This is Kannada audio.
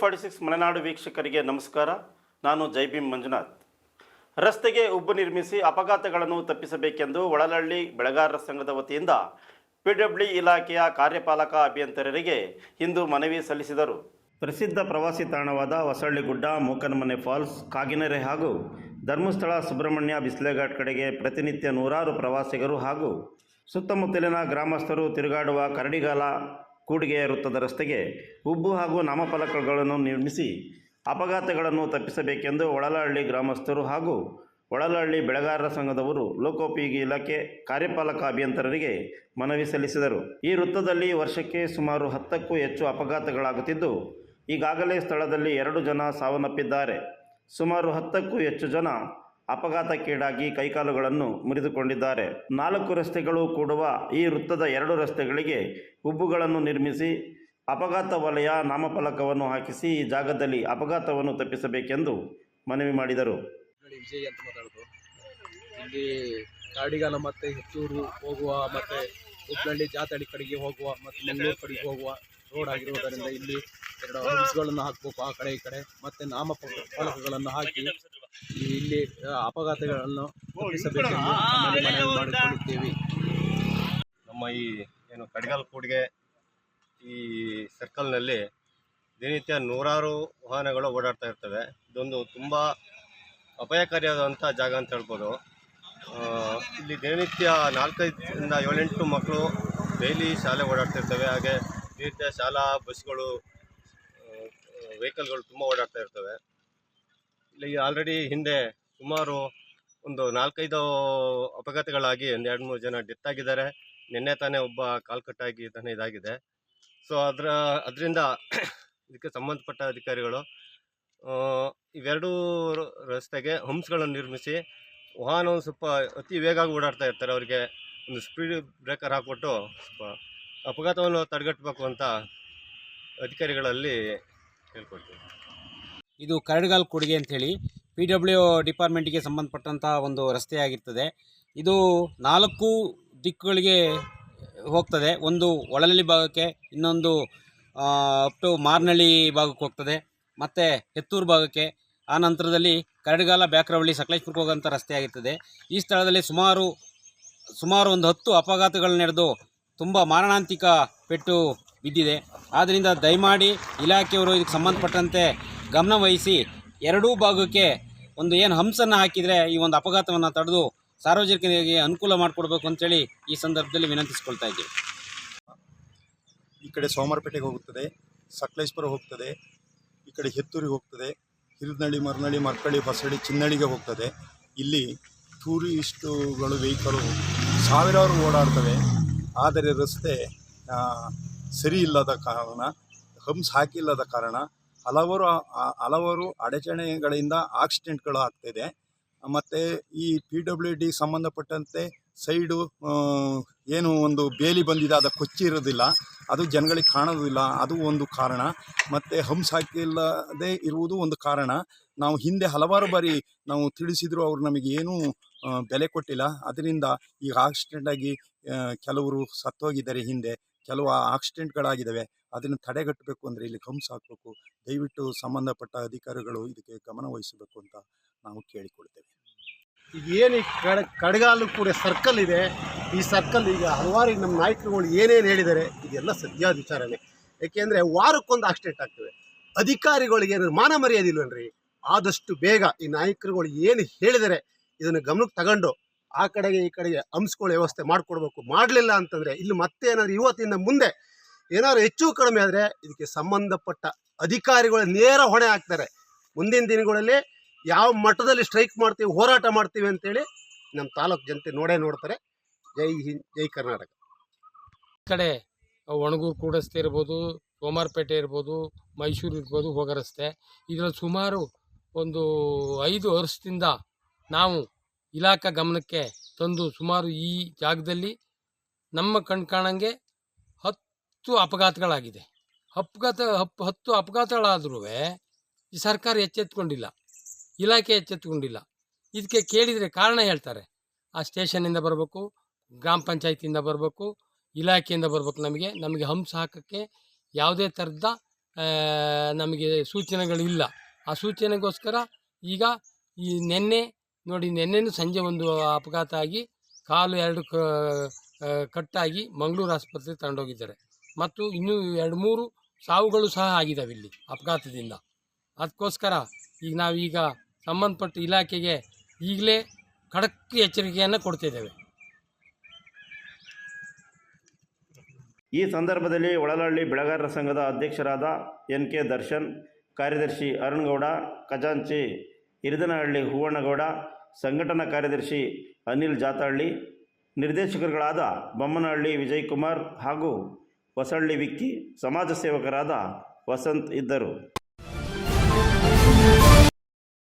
ಫಾರ್ಟಿ ಸಿಕ್ಸ್ ಮಲೆನಾಡು ವೀಕ್ಷಕರಿಗೆ ನಮಸ್ಕಾರ. ನಾನು ಜೈಭೀಮ್ ಮಂಜುನಾಥ್. ರಸ್ತೆಗೆ ಉಬ್ಬು ನಿರ್ಮಿಸಿ ಅಪಘಾತಗಳನ್ನು ತಪ್ಪಿಸಬೇಕೆಂದು ಒಳಲಳ್ಳಿ ಬೆಳೆಗಾರರ ಸಂಘದ ವತಿಯಿಂದ ಪಿಡಬ್ಲ್ಯೂ ಇಲಾಖೆಯ ಕಾರ್ಯಪಾಲಕ ಅಭಿಯಂತರರಿಗೆ ಇಂದು ಮನವಿ ಸಲ್ಲಿಸಿದರು. ಪ್ರಸಿದ್ಧ ಪ್ರವಾಸಿ ತಾಣವಾದ ಹೊಸಳ್ಳಿಗುಡ್ಡ, ಮೂಕನಮನೆ ಫಾಲ್ಸ್, ಕಾಗಿನೆರೆ ಹಾಗೂ ಧರ್ಮಸ್ಥಳ, ಸುಬ್ರಹ್ಮಣ್ಯ, ಬಿಸ್ಲೆಘಾಟ್ ಕಡೆಗೆ ಪ್ರತಿನಿತ್ಯ ನೂರಾರು ಪ್ರವಾಸಿಗರು ಹಾಗೂ ಸುತ್ತಮುತ್ತಲಿನ ಗ್ರಾಮಸ್ಥರು ತಿರುಗಾಡುವ ಕರಡಿಗಾಲ ಕೂಡಿಗೆಯ ವೃತ್ತದ ರಸ್ತೆಗೆ ಉಬ್ಬು ಹಾಗೂ ನಾಮಫಲಕಗಳನ್ನು ನಿರ್ಮಿಸಿ ಅಪಘಾತಗಳನ್ನು ತಪ್ಪಿಸಬೇಕೆಂದು ಒಳಲಹಳ್ಳಿ ಗ್ರಾಮಸ್ಥರು ಹಾಗೂ ಒಳಲಹಳ್ಳಿ ಬೆಳೆಗಾರರ ಸಂಘದವರು ಲೋಕೋಪಯೋಗಿ ಇಲಾಖೆ ಕಾರ್ಯಪಾಲಕ ಅಭಿಯಂತರರಿಗೆ ಮನವಿ ಸಲ್ಲಿಸಿದರು. ಈ ವೃತ್ತದಲ್ಲಿ ವರ್ಷಕ್ಕೆ ಸುಮಾರು ಹತ್ತಕ್ಕೂ ಹೆಚ್ಚು ಅಪಘಾತಗಳಾಗುತ್ತಿದ್ದು, ಈಗಾಗಲೇ ಸ್ಥಳದಲ್ಲಿ ಎರಡು ಜನ ಸಾವನ್ನಪ್ಪಿದ್ದಾರೆ. ಸುಮಾರು ಹತ್ತಕ್ಕೂ ಹೆಚ್ಚು ಜನ ಅಪಘಾತಕ್ಕೀಡಾಗಿ ಕೈಕಾಲುಗಳನ್ನು ಮುರಿದುಕೊಂಡಿದ್ದಾರೆ. ನಾಲ್ಕು ರಸ್ತೆಗಳು ಕೂಡುವ ಈ ವೃತ್ತದ ಎರಡು ರಸ್ತೆಗಳಿಗೆ ಉಬ್ಬುಗಳನ್ನು ನಿರ್ಮಿಸಿ ಅಪಘಾತ ವಲಯ ನಾಮಫಲಕವನ್ನು ಹಾಕಿಸಿ ಈ ಜಾಗದಲ್ಲಿ ಅಪಘಾತವನ್ನು ತಪ್ಪಿಸಬೇಕೆಂದು ಮನವಿ ಮಾಡಿದರು. ಇಲ್ಲಿ ಕಾಡಿಗಾಲ ಮತ್ತೆ ಹೆತ್ತೂರು ಹೋಗುವ ಮತ್ತೆ ಹುಬ್ಬಳ್ಳಿ ಜಾತಳಿ ಕಡೆಗೆ ಹೋಗುವ ಮತ್ತು ಮಂಗಳೂರು ಕಡೆಗೆ ಹೋಗುವ ರೋಡ್ ಆಗಿರುವುದರಿಂದ ಇಲ್ಲಿ ಎರಡು ಹಾಕಬೇಕು ಆ ಕಡೆ ಈ ಕಡೆ. ಮತ್ತೆ ನಾಮಫಲಕಗಳನ್ನು ಫಲಕಗಳನ್ನು ಹಾಕಿ ಇಲ್ಲಿ ಅಪಘಾತಗಳನ್ನು ತಪ್ಪಿಸಬೇಕೆಂದು ನಮ್ಮಲ್ಲಿ ಮನವಿ ಮಾಡಿಕೊಳ್ಳುತ್ತೇವೆ. ನಮ್ಮ ಈ ಏನು ಕಡಗಲ್ ಕೂಡಿಗೆ ಈ ಸರ್ಕಲ್ನಲ್ಲಿ ದಿನನಿತ್ಯ ನೂರಾರು ವಾಹನಗಳು ಓಡಾಡ್ತಾ ಇರ್ತವೆ. ಇದೊಂದು ತುಂಬ ಅಪಾಯಕಾರಿಯಾದಂಥ ಜಾಗ ಅಂತ ಹೇಳ್ಬೋದು. ಆ, ಇಲ್ಲಿ ದಿನನಿತ್ಯ ನಾಲ್ಕೈದರಿಂದ ಏಳೆಂಟು ಮಕ್ಕಳು ಡೈಲಿ ಶಾಲೆ ಓಡಾಡ್ತಿರ್ತವೆ ಹಾಗೆ ದಿನನಿತ್ಯ ಶಾಲಾ ಬಸ್ಗಳು ವೆಹಿಕಲ್ಗಳು ತುಂಬ ಓಡಾಡ್ತಾ ಇರ್ತವೆ. ಇಲ್ಲಿ ಆಲ್ರೆಡಿ ಹಿಂದೆ ಸುಮಾರು ಒಂದು ನಾಲ್ಕೈದು ಅಪಘಾತಗಳಾಗಿ ಒಂದು ಎರಡು ಮೂರು ಜನ ಡೆತ್ ಆಗಿದ್ದಾರೆ. ನಿನ್ನೆ ತಾನೇ ಒಬ್ಬ ಕಾಲ್ ಕಟ್ಟಾಗಿ ತಾನೇ ಇದಾಗಿದೆ. ಸೊ ಅದರ, ಅದರಿಂದ ಇದಕ್ಕೆ ಸಂಬಂಧಪಟ್ಟ ಅಧಿಕಾರಿಗಳು ಇವೆರಡೂ ರಸ್ತೆಗೆ ಹಂಪ್ಸ್ಗಳನ್ನು ನಿರ್ಮಿಸಿ ವಾಹನವನ್ನು ಸ್ವಲ್ಪ ಅತಿ ವೇಗವಾಗಿ ಓಡಾಡ್ತಾ ಇರ್ತಾರೆ. ಅವರಿಗೆ ಒಂದು ಸ್ಪೀಡ್ ಬ್ರೇಕರ್ ಹಾಕ್ಬಿಟ್ಟು ಸ್ವಲ್ಪ ಅಪಘಾತವನ್ನು ತಡೆಗಟ್ಟಬೇಕು ಅಂತ ಅಧಿಕಾರಿಗಳಲ್ಲಿ ಕೇಳ್ಕೊಳ್ತೀನಿ ಇದು ಕರಡ್ಗಾಲ್ ಕೊಡುಗೆ ಅಂಥೇಳಿ ಪಿ ಡಬ್ಲ್ಯೂ ಡಿಪಾರ್ಟ್ಮೆಂಟಿಗೆ ಸಂಬಂಧಪಟ್ಟಂಥ ಒಂದು ರಸ್ತೆಯಾಗಿರ್ತದೆ ಇದು ನಾಲ್ಕು ದಿಕ್ಕುಗಳಿಗೆ ಹೋಗ್ತದೆ. ಒಂದು ಒಳನಳ್ಳಿ ಭಾಗಕ್ಕೆ, ಇನ್ನೊಂದು ಅಪ್ ಟು ಮಾರ್ನಳ್ಳಿ ಭಾಗಕ್ಕೆ ಹೋಗ್ತದೆ. ಮತ್ತು ಹೆತ್ತೂರು ಭಾಗಕ್ಕೆ, ಆ ನಂತರದಲ್ಲಿ ಕರಡ್ಗಾಲ, ಬ್ಯಾಕ್ರವಳ್ಳಿ, ಸಕಲೇಶ್ಪುರಕ್ಕೆ ಹೋಗೋಂಥ ರಸ್ತೆಯಾಗಿರ್ತದೆ ಈ ಸ್ಥಳದಲ್ಲಿ ಸುಮಾರು ಸುಮಾರು ಒಂದು ಹತ್ತು ಅಪಘಾತಗಳು ನಡೆದು ತುಂಬ ಮಾರಣಾಂತಿಕ ಪೆಟ್ಟು ಬಿದ್ದಿದೆ. ಆದ್ದರಿಂದ ದಯಮಾಡಿ ಇಲಾಖೆಯವರು ಇದಕ್ಕೆ ಸಂಬಂಧಪಟ್ಟಂತೆ ಗಮನ ವಹಿಸಿ ಎರಡೂ ಭಾಗಕ್ಕೆ ಒಂದು ಏನು ಹಂಸನ್ನು ಹಾಕಿದರೆ ಈ ಒಂದು ಅಪಘಾತವನ್ನು ತಡೆದು ಸಾರ್ವಜನಿಕರಿಗೆ ಅನುಕೂಲ ಮಾಡಿಕೊಡ್ಬೇಕು ಅಂತೇಳಿ ಈ ಸಂದರ್ಭದಲ್ಲಿ ವಿನಂತಿಸ್ಕೊಳ್ತಾ ಇದ್ದೀವಿ. ಈ ಕಡೆ ಸೋಮವಾರಪೇಟೆಗೆ ಹೋಗುತ್ತದೆ, ಸಕಲೇಶ್ಪುರ ಹೋಗ್ತದೆ, ಈ ಕಡೆ ಹೆತ್ತೂರಿಗೆ ಹೋಗ್ತದೆ ಹಿರಿದಳ್ಳಿ ಮರನಳ್ಳಿ ಮರ್ಕಳ್ಳಿ ಬಸಳಿ ಚಿನ್ನಳ್ಳಿಗೆ ಹೋಗ್ತದೆ. ಇಲ್ಲಿ ಟೂರಿಸ್ಟುಗಳು, ವೆಹಿಕಲು ಸಾವಿರಾರು ಓಡಾಡ್ತವೆ. ಆದರೆ ರಸ್ತೆ ಸರಿ ಇಲ್ಲದ ಕಾರಣ, ಹಂಸ್ ಹಾಕಿಲ್ಲದ ಕಾರಣ ಹಲವಾರು ಹಲವರು ಅಡಚಣೆಗಳಿಂದ ಆಕ್ಸಿಡೆಂಟ್ಗಳು ಆಗ್ತಿದೆ. ಮತ್ತು ಈ ಪಿ ಡಬ್ಲ್ಯೂ ಡಿ ಸಂಬಂಧಪಟ್ಟಂತೆ ಸೈಡು ಏನು ಒಂದು ಬೇಲಿ ಬಂದಿದೆ, ಅದು ಕೊಚ್ಚಿರೋದಿಲ್ಲ ಅದು ಜನಗಳಿಗೆ ಕಾಣೋದಿಲ್ಲ. ಅದು ಒಂದು ಕಾರಣ. ಮತ್ತು ಹಂಪ್ಸ್ ಹಾಕಿಲ್ಲದೆ ಇರುವುದು ಒಂದು ಕಾರಣ. ನಾವು ಹಿಂದೆ ಹಲವಾರು ಬಾರಿ ನಾವು ತಿಳಿಸಿದರೂ, ಅವರು ನಮಗೆ ಏನೂ ಬೆಲೆ ಕೊಟ್ಟಿಲ್ಲ. ಅದರಿಂದ ಈಗ ಆಕ್ಸಿಡೆಂಟಾಗಿ ಕೆಲವರು ಸತ್ತೋಗಿದ್ದಾರೆ ಹಿಂದೆ. ಕೆಲವು ಆಕ್ಸಿಡೆಂಟ್ಗಳಾಗಿದ್ದಾವೆ. ಅದನ್ನು ತಡೆಗಟ್ಟಬೇಕು ಅಂದರೆ ಇಲ್ಲಿ ಗಮ್ಸ್ ಹಾಕಬೇಕು. ದಯವಿಟ್ಟು ಸಂಬಂಧಪಟ್ಟ ಅಧಿಕಾರಿಗಳು ಇದಕ್ಕೆ ಗಮನ ವಹಿಸಬೇಕು ಅಂತ ನಾವು ಕೇಳಿಕೊಳ್ತೇವೆ. ಈಗ ಏನು ಈ ಕಡ, ಕಡಗಾಲು ಕೂಡ ಸರ್ಕಲ್ ಇದೆ. ಈ ಸರ್ಕಲ್ ಈಗ ಹಲವಾರು ನಮ್ಮ ನಾಯಕರುಗಳು ಏನೇನು ಹೇಳಿದ್ದಾರೆ, ಇದೆಲ್ಲ ಸದ್ಯ ವಿಚಾರನೇ. ಯಾಕೆಂದರೆ ವಾರಕ್ಕೊಂದು ಆಕ್ಸಿಡೆಂಟ್ ಆಗ್ತದೆ. ಅಧಿಕಾರಿಗಳಿಗೆ ಮಾನ ಮರ್ಯಾದಿಲ್ವನ್ರಿ ಆದಷ್ಟು ಬೇಗ ಈ ನಾಯಕರುಗಳು ಏನು ಹೇಳಿದರೆ ಇದನ್ನು ಗಮನಕ್ಕೆ ತಗೊಂಡು ಆ ಕಡೆಗೆ ಈ ಕಡೆಗೆ ಹಂಸ್ಕೊಳ್ಳೋ ವ್ಯವಸ್ಥೆ ಮಾಡಿಕೊಡ್ಬೇಕು. ಮಾಡಲಿಲ್ಲ ಅಂತಂದರೆ ಇಲ್ಲಿ ಮತ್ತೆ ಏನಾದ್ರು ಇವತ್ತಿನ ಮುಂದೆ ಏನಾದ್ರು ಹೆಚ್ಚು ಕಡಿಮೆ ಆದರೆ ಇದಕ್ಕೆ ಸಂಬಂಧಪಟ್ಟ ಅಧಿಕಾರಿಗಳು ನೇರ ಹೊಣೆ ಹಾಕ್ತಾರೆ. ಮುಂದಿನ ದಿನಗಳಲ್ಲಿ ಯಾವ ಮಟ್ಟದಲ್ಲಿ ಸ್ಟ್ರೈಕ್ ಮಾಡ್ತೀವಿ, ಹೋರಾಟ ಮಾಡ್ತೀವಿ ಅಂತೇಳಿ ನಮ್ಮ ತಾಲೂಕು ಜನತೆ ನೋಡೇ ನೋಡ್ತಾರೆ. ಜೈ ಹಿಂದ್, ಜೈ ಕರ್ನಾಟಕ. ಕಡೆ ಒಣಗೂರು ಕೂಡಸ್ತೆ ಇರ್ಬೋದು, ಸೋಮಾರಪೇಟೆ ಇರ್ಬೋದು, ಮೈಸೂರು ಇರ್ಬೋದು ಹೋಗೋ ರಸ್ತೆ. ಇದರಲ್ಲಿ ಸುಮಾರು ಒಂದು ಐದು ವರ್ಷದಿಂದ ನಾವು ಇಲಾಖಾ ಗಮನಕ್ಕೆ ತಂದು ಸುಮಾರು ಈ ಜಾಗದಲ್ಲಿ ನಮ್ಮ ಕಣ್ ಕಾಣಂಗೆ ಹತ್ತು ಅಪಘಾತಗಳಾಗಿದೆ. ಅಪಘಾತ, ಹಪ್, ಹತ್ತು ಅಪಘಾತಗಳಾದ್ರೂ ಈ ಸರ್ಕಾರ ಎಚ್ಚೆತ್ಕೊಂಡಿಲ್ಲ. ಇಲಾಖೆ ಎಚ್ಚೆತ್ಕೊಂಡಿಲ್ಲ. ಇದಕ್ಕೆ ಕೇಳಿದರೆ ಕಾರಣ ಹೇಳ್ತಾರೆ. ಆ ಸ್ಟೇಷನಿಂದ ಬರಬೇಕು, ಗ್ರಾಮ ಪಂಚಾಯತಿಯಿಂದ ಬರಬೇಕು, ಇಲಾಖೆಯಿಂದ ಬರಬೇಕು ನಮಗೆ. ನಮಗೆ ಹಂಸ ಹಾಕೋಕ್ಕೆ ಯಾವುದೇ ಥರದ ನಮಗೆ ಸೂಚನೆಗಳಿಲ್ಲ. ಆ ಸೂಚನೆಗೋಸ್ಕರ ಈಗ ಈ ನಿನ್ನೆ, ನೋಡಿ ನಿನ್ನೆನೂ ಸಂಜೆ ಒಂದು ಅಪಘಾತ ಆಗಿ ಕಾಲು ಎರಡು ಕಟ್ಟಾಗಿ ಮಂಗಳೂರು ಆಸ್ಪತ್ರೆಗೆ ತಗೊಂಡೋಗಿದ್ದಾರೆ ಮತ್ತು ಇನ್ನೂ ಎರಡು ಮೂರು ಸಾವುಗಳು ಸಹ ಆಗಿದ್ದಾವೆ ಇಲ್ಲಿ ಅಪಘಾತದಿಂದ. ಅದಕ್ಕೋಸ್ಕರ ಈಗ ನಾವೀಗ ಸಂಬಂಧಪಟ್ಟ ಇಲಾಖೆಗೆ ಈಗಲೇ ಖಡಕ್ ಎಚ್ಚರಿಕೆಯನ್ನು ಕೊಡ್ತಿದ್ದೇವೆ. ಈ ಸಂದರ್ಭದಲ್ಲಿ ಒಳಲಹಳ್ಳಿ ಬೆಳೆಗಾರರ ಸಂಘದ ಅಧ್ಯಕ್ಷರಾದ ಎನ್ ಕೆ ದರ್ಶನ್, ಕಾರ್ಯದರ್ಶಿ ಅರುಣ್ಗೌಡ, ಖಜಾಂಚಿ ಹಿರಿದನಹಳ್ಳಿ ಹೂವಣ್ಣಗೌಡ, ಸಂಘಟನಾ ಕಾರ್ಯದರ್ಶಿ ಅನಿಲ್ ಜಾತಹಳ್ಳಿ, ನಿರ್ದೇಶಕರುಗಳಾದ ಬೊಮ್ಮನಹಳ್ಳಿ ವಿಜಯ್ ಕುಮಾರ್ ಹಾಗೂ ಹೊಸಳ್ಳಿ ವಿಕ್ಕಿ ಸಮಾಜ ಸೇವಕರಾದ ವಸಂತ್ ಇದ್ದರು.